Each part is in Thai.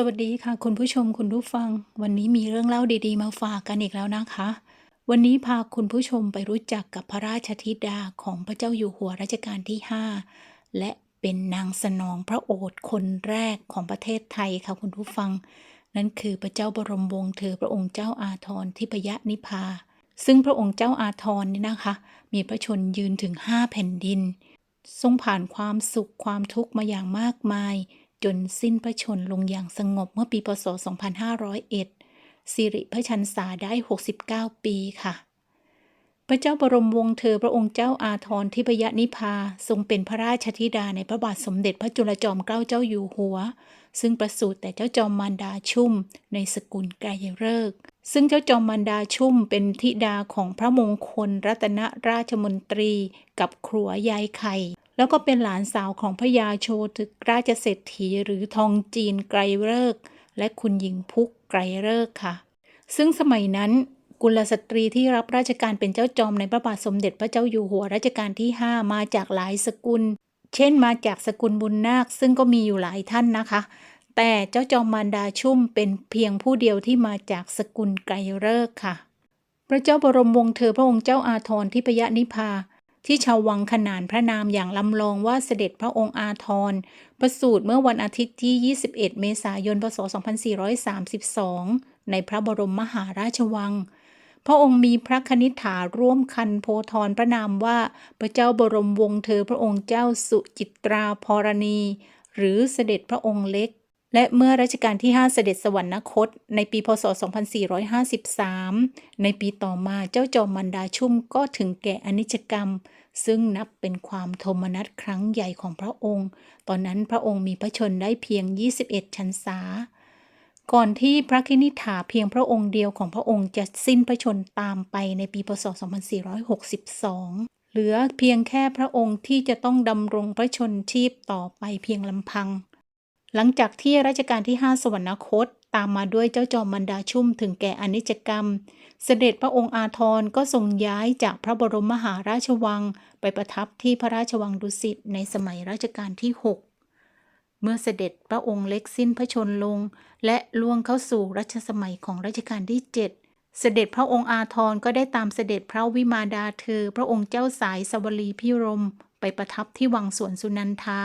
สวัสดีค่ะ คุณผู้ชมคุณผู้ฟัง วันนี้มีเรื่องเล่าดีๆ มาฝากกันอีกแล้วนะคะ วันนี้พาคุณผู้ชมไปรู้จักกับพระราชธิดาของพระเจ้าอยู่หัวรัชกาลที่ 5 และเป็นนางสนองพระโอษฐ์คนแรกของประเทศไทยค่ะคุณผู้ฟัง นั่นคือพระเจ้าบรมวงศ์เธอพระองค์เจ้าอาทรทิพยนิพา ซึ่งพระองค์เจ้าอาทรนี่นะคะ มีพระชนยืนถึง 5 แผ่นดิน ทรงผ่านความสุขความทุกข์มาอย่างมากมาย จนสิ้นพระชนลงอย่างสงบเมื่อปีพศ 2501 สิริพระชันษาได้ 69 ปีค่ะ พระเจ้าบรมวงศ์เธอพระองค์เจ้าอาทรทิพยนิพาทรงเป็นพระราชธิดาในพระบาทสมเด็จพระจุลจอมเกล้าเจ้าอยู่หัว ซึ่งประสูติแต่เจ้าจอมมารดาชุ่มในสกุลไกรฤกษ์ซึ่งเจ้าจอมมารดาชุ่มเป็นธิดาของพระมงคลรัตนราชมนตรีกับครัวยายไข่ แล้วก็เป็นหลานสาวของพระยาโชตึกราชเศรษฐีหรือทองจีนไกรเลิก และคุณหญิงพุกไกรเลิกค่ะ ซึ่งสมัยนั้นกุลสตรีที่รับราชการเป็นเจ้าจอมในพระบาทสมเด็จพระเจ้าอยู่หัวรัชกาลที่ 5 มาจากหลายสกุล เช่นมาจากสกุลบุญนาค ซึ่งก็มีอยู่หลายท่านนะคะ แต่เจ้าจอมมารดาชุ่มเป็นเพียงผู้เดียวที่มาจากสกุลไกรเลิกค่ะ พระเจ้าบรมวงศ์เธอพระองค์เจ้าอาทรทิพยนิพา ที่ชาววังขนานพระนามอย่างลำลองว่าเสด็จพระองค์อาทร ประสูติเมื่อวันอาทิตย์ที่ 21 เมษายน พศ 2432 ในพระบรมมหาราชวัง พระองค์มีพระคณิษฐาร่วมคันโพธรพระนามว่าพระเจ้าบรมวงศ์เธอพระองค์เจ้าสุจิตราพรณี หรือเสด็จพระองค์เล็ก และเมื่อรัชกาลที่ 5 เสด็จสวรรคต ในปีพศ 2453 ในปีต่อมาเจ้าจอมมันดาชุ่มก็ถึงแก่อนิจกรรม ซึ่งนับเป็นความโทมนัสครั้งใหญ่ของพระองค์ ตอนนั้นพระองค์มีพระชนได้เพียง 21 ชันษา ก่อนที่พระคินิษฐาเพียงพระองค์เดียวของพระองค์จะสิ้นพระชนตามไปในปีพศ 2462เหลือเพียงแค่พระองค์ที่จะต้องดำรงพระชนชีพต่อไปเพียงลำพัง หลังจากที่รัชกาลที่ 5 สวรรคต ตามมาด้วยเจ้าจอมมันดาชุ่มถึงแก่อนิจกรรม เสด็จพระองค์อาทรก็ทรงย้ายจากพระบรมมหาราชวัง ไปประทับที่พระราชวังดุสิตในสมัยรัชกาลที่ 6 เมื่อเสด็จพระองค์เล็กสิ้นพระชนลง และล่วงเข้าสู่รัชสมัยของรัชกาลที่ 7เสด็จพระองค์อาทรก็ได้ตามเสด็จพระวิมาดาเธอ พระองค์เจ้าสายสวลีพิรม ไปประทับที่วังสวนสุนันทา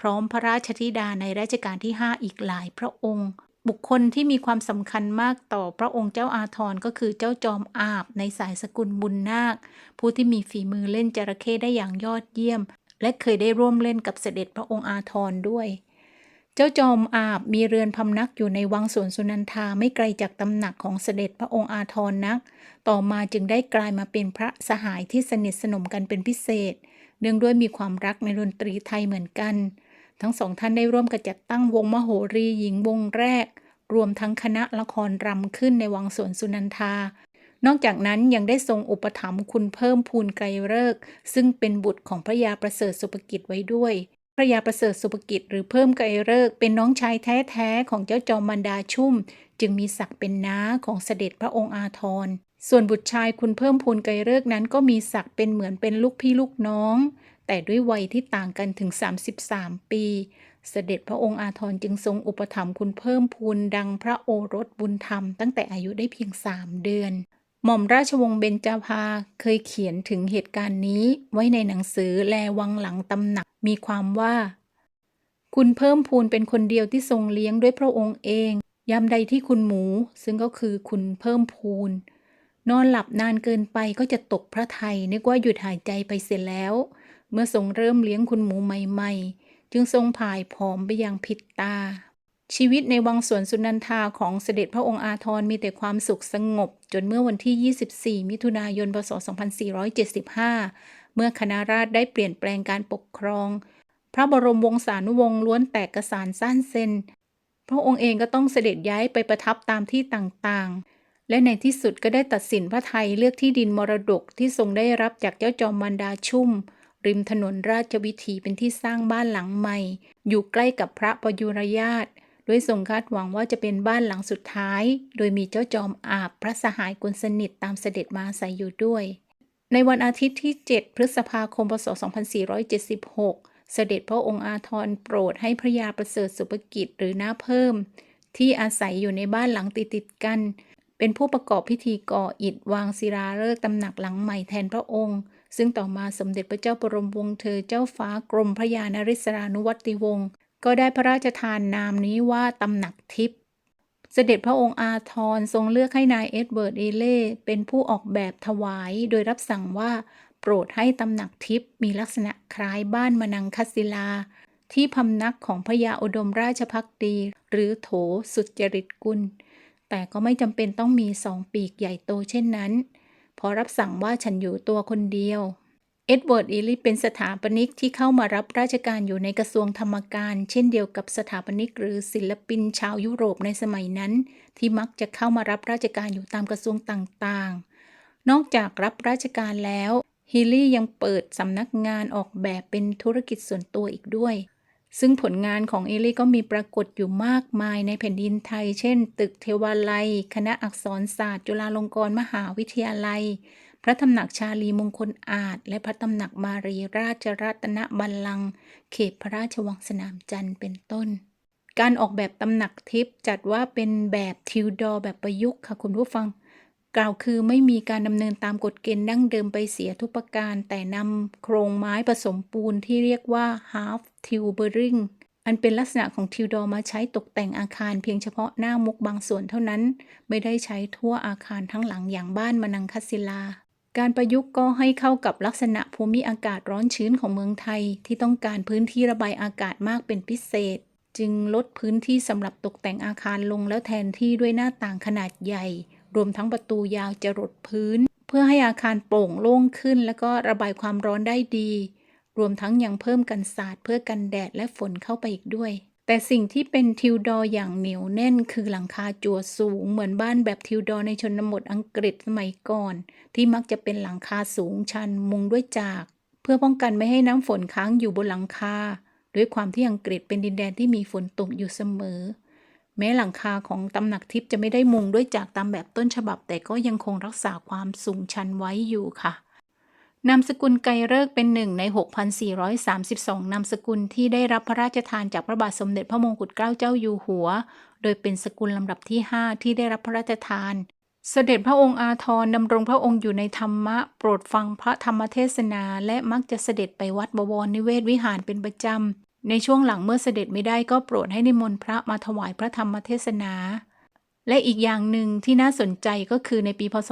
พร้อมพระราชธิดาในรัชกาลที่ 5 อีกหลายพระองค์ บุคคลที่มีความสำคัญมากต่อพระองค์เจ้าอาทรก็คือเจ้าจอมอาบในสายสกุลบุญนาค ผู้ที่มีฝีมือเล่นจระเข้ได้อย่างยอดเยี่ยม และเคยได้ร่วมเล่นกับเสด็จพระองค์อาทรด้วย เจ้าจอมอาบมีเรือนพำนักอยู่ในวังสวนสุนันทาไม่ไกลจากตำหนักของเสด็จพระองค์อาทรนัก ต่อมาจึงได้กลายมาเป็นพระสหายที่สนิทสนมกันเป็นพิเศษ เนื่องด้วยมีความรักในดนตรีไทยเหมือนกัน ทั้งสองท่านได้ร่วมกันจัดตั้งวงมโหรีหญิงวงแรก รวมทั้งคณะละครรำขึ้นในวังสวนสุนันทา นอกจากนั้นยังได้ทรงอุปถัมภ์คุณเพิ่มพูนไกรเลิก ซึ่งเป็นบุตรของพระยาประเสริฐสุภกิจไว้ด้วย พระยาประเสริฐสุภกิจหรือเพิ่มไกรเลิก เป็นน้องชายแท้ๆของเจ้าจอมมันดาชุ่ม จึงมีศักดิ์เป็นน้าของเสด็จพระองค์อาทรส่วนบุตรชายคุณเพิ่มพูนไกรเลิกนั้นก็มีศักดิ์เป็นเหมือนเป็นลูกพี่ลูกน้อง แต่ด้วยวัยที่ต่างกันถึง 33 ปี เสด็จพระองค์อาทรจึงทรงอุปถัมภ์คุณเพิ่มพูนดังพระโอรสบุญธรรมตั้งแต่อายุได้เพียง 3 เดือน หม่อมราชวงศ์เบญจาภาเคยเขียนถึงเหตุการณ์นี้ไว้ในหนังสือแลวังหลังตำหนักมีความว่า คุณเพิ่มพูนเป็นคนเดียวที่ทรงเลี้ยงด้วยพระองค์เองยามใดที่คุณหมู ซึ่งก็คือคุณเพิ่มพูนนอนหลับนานเกินไปก็จะตกพระไทยนึกว่าหยุดหายใจไปเสียแล้ว มื่อทรงเริ่มเลี้ยงคุณหมูใหม่ๆ จึงทรงผ่ายผอมไปอย่างผิดตา ชีวิตในวังสวนสุนันทาของเสด็จพระองค์อาทรมีแต่ความสุขสงบ จนเมื่อวันที่ 24 มิถุนายน พศ 2475 เมื่อคณะราษฎรได้เปลี่ยนแปลงการปกครอง พระบรมวงศานุวงศ์ล้วนแตกกระสานสั้นเซนพระองค์เองก็ต้องเสด็จย้ายไปประทับตามที่ต่างๆ และในที่สุดก็ได้ตัดสินพระไทยเลือกที่ดินมรดกที่ทรงได้รับจากเจ้าจอมมันดาชุ่ม ริมถนนราชวิถีเป็นที่สร้างบ้านหลังใหม่ อยู่ใกล้กับพระประยุรญาตด้วยทรงคาดหวังว่าจะเป็นบ้านหลังสุดท้าย โดยมีเจ้าจอมอาบพระสหายกุลสนิทตามเสด็จมาอาศัยอยู่ด้วย ในวันอาทิตย์ที่ 7 พฤษภาคม พศ 2476 เสด็จพระองค์อาทรโปรดให้พระยาประเสริฐสุภกิจหรือน้าเพิ่ม ที่อาศัยอยู่ในบ้านหลังติดๆกัน เป็นผู้ประกอบพิธีก่ออิฐวางศิลาฤกษ์ตำหนักหลังใหม่แทนพระองค์ ซึ่งต่อมาสมเด็จพระเจ้าบรมวงศ์เธอเจ้าฟ้ากรมพระยานริศรานุวัติวงศ์ก็ได้พระราชทานนามนี้ว่าตำหนักทิพย์เสด็จพระองค์อาทรทรงเลือกให้นายเอ็ดเวิร์ดเอเล่เป็นผู้ออกแบบถวาย โดยรับสั่งว่าโปรดให้ตำหนักทิพย์มีลักษณะคล้ายบ้านมนังคศิลา ที่พำนักของพระยาอุดมราชพักดี หรือโถสุจริตกุล แต่ก็ไม่จำเป็นต้องมีสองปีกใหญ่โตเช่นนั้น พอรับสั่งว่าฉันอยู่ตัวคนเดียว เอ็ดเวิร์ดอีลิเป็นสถาปนิกที่เข้ามารับราชการอยู่ในกระทรวงธรรมการ เช่นเดียวกับสถาปนิกหรือศิลปินชาวยุโรปในสมัยนั้น ที่มักจะเข้ามารับราชการอยู่ตามกระทรวงต่างๆ นอกจากรับราชการแล้วฮิลลี่ยังเปิดสำนักงานออกแบบเป็นธุรกิจส่วนตัวอีกด้วย ซึ่งผลงานของเอลี่ก็มีปรากฏอยู่มากมายในแผ่นดินไทย เช่น ตึกเทวาลัย คณะอักษรศาสตร์ จุฬาลงกรณ์มหาวิทยาลัย พระตำหนักชาลีมงคลอาจ และพระตำหนักมารีราชรัตนบัลลังก์เขตพระราชวังสนามจันทร์เป็นต้น การออกแบบตำหนักทิพย์จัดว่าเป็นแบบทิวดอร์แบบประยุกต์ค่ะคุณผู้ฟัง กล่าวคือไม่มีการดำเนินตามกฎเกณฑ์ดั้งเดิมไปเสียทุกประการ แต่นำโครงไม้ผสมปูนที่เรียกว่า half timbering อันเป็นลักษณะของทิวดอร์มาใช้ตกแต่งอาคารเพียงเฉพาะหน้ามุกบางส่วนเท่านั้น ไม่ได้ใช้ทั่วอาคารทั้งหลังอย่างบ้านมนังคศิลา การประยุกต์ก็ให้เข้ากับลักษณะภูมิอากาศร้อนชื้นของเมืองไทย ที่ต้องการพื้นที่ระบายอากาศมากเป็นพิเศษ จึงลดพื้นที่สำหรับตกแต่งอาคารลงแล้วแทนที่ด้วยหน้าต่างขนาดใหญ่ รวมทั้งประตูยาวจะรดพื้น เพื่อให้อาคารโปร่งโล่งขึ้น และก็ระบายความร้อนได้ดี รวมทั้งยังเพิ่มกันศาสตร์เพื่อกันแดดและฝนเข้าไปอีกด้วย แต่สิ่งที่เป็นทิวดอร์อย่างเหนียวแน่น คือหลังคาจั่วสูง เหมือนบ้านแบบทิวดอร์ในชนบทอังกฤษสมัยก่อน ที่มักจะเป็นหลังคาสูงชันมุงด้วยจากเพื่อป้องกันไม่ให้น้ำฝนค้างอยู่บนหลังคาด้วยความที่อังกฤษเป็นดินแดนที่มีฝนตกอยู่เสมอ แม้หลังคาของตำหนักทิพย์จะไม่ได้มุงด้วยจากตามแบบต้นฉบับ แต่ก็ยังคงรักษาความสูงชันไว้อยู่ค่ะนามสกุลไกรเลิกเป็นหนึ่งใน 6,432 นามสกุลที่ได้รับพระราชทานจากพระบาทสมเด็จพระมงกุฎเกล้าเจ้าอยู่หัว โดยเป็นสกุลลำดับที่ 5 ที่ได้รับพระราชทาน เสด็จพระองค์อาทรดำรงพระองค์อยู่ในธรรมะ โปรดฟังพระธรรมเทศนา และมักจะเสด็จไปวัดบวรนิเวศวิหารเป็นประจำ ในช่วงหลังเมื่อเสด็จไม่ได้ก็โปรดให้นิมนต์พระมาถวายพระธรรมเทศนา และอีกอย่างหนึ่งที่น่าสนใจก็คือในปีพศ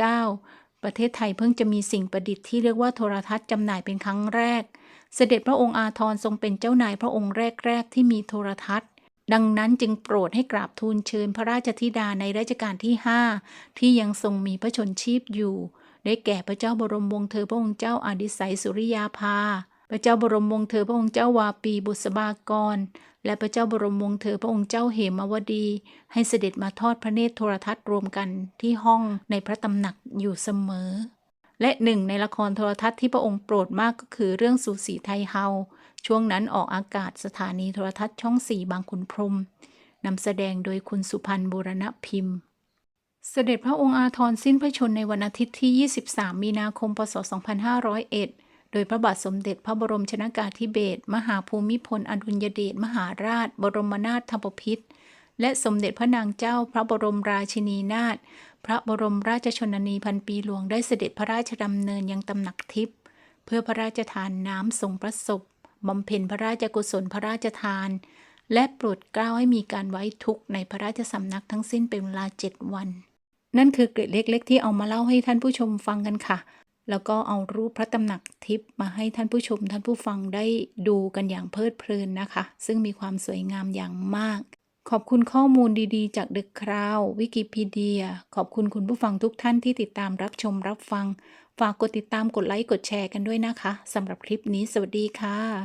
2489 ประเทศไทยเพิ่งจะมีสิ่งประดิษฐ์ที่เรียกว่าโทรทัศน์จำหน่ายเป็นครั้งแรก เสด็จพระองค์อาทรทรงเป็นเจ้านายพระองค์แรก ๆ ที่มีโทรทัศน์ ดังนั้นจึงโปรดให้กราบทูลเชิญพระราชธิดาในรัชกาลที่ 5 ที่ยังทรงมีพระชนชีพอยู่ ได้แก่พระเจ้าบรมวงศ์เธอพระองค์เจ้าอาดิสัยสุริยาภา ระเจ้าบรมวงศ์เธอพระองค์เจ้าวาปีบุษบากร และพระเจ้าบรมวงศ์เธอพระองค์เจ้าเหมวดี ให้เสด็จมาทอดพระเนตรโทรทัศน์รวมกันที่ห้องในพระตำหนักอยู่เสมอ และหนึ่งในละครโทรทัศน์ที่พระองค์โปรดมากก็คือเรื่องสูสีไทยเฮา ช่วงนั้นออกอากาศสถานีโทรทัศน์ช่องสี่บางขุนพรมนำแสดงโดยคุณสุพันธ์บูรณพิมพ์เสด็จพระองค์อาทรสิ้นพระชนในวันอาทิตย์ที่ 23 มีนาคม พศ 2501 โดยพระบาทสมเด็จพระบรมชนากาธิเบศรมหาภูมิพลอดุลยเดชมหาราช บรมนาถธบพิตรและสมเด็จพระนางเจ้าพระบรมราชินีนาถพระบรมราชชนนีพันปีหลวงได้เสด็จพระราชดำเนินยังตำหนักทิพย์เพื่อพระราชทานน้ำทรงพระศพบำเพ็ญพระราชกุศลพระราชทาน และโปรดเกล้าให้มีการไว้ทุกข์ในพระราชสำนักทั้งสิ้นเป็นเวลาเจ็ดวัน นั่นคือเกร็ดเล็กๆ ที่เอามาเล่าให้ท่านผู้ชมฟังกันค่ะ แล้วก็เอารูปพระตำหนักทิพย์มาให้ท่านผู้ชมท่านผู้ฟังได้ดูกันอย่างเพลิดเพลินนะคะ ซึ่งมีความสวยงามอย่างมาก ขอบคุณข้อมูลดีๆ จาก The Crown วิกิพีเดีย ขอบคุณคุณผู้ฟังทุกท่านที่ติดตามรับชมรับฟัง ฝากกดติดตามกดไลค์กดแชร์กันด้วยนะคะสำหรับคลิปนี้สวัสดีค่ะ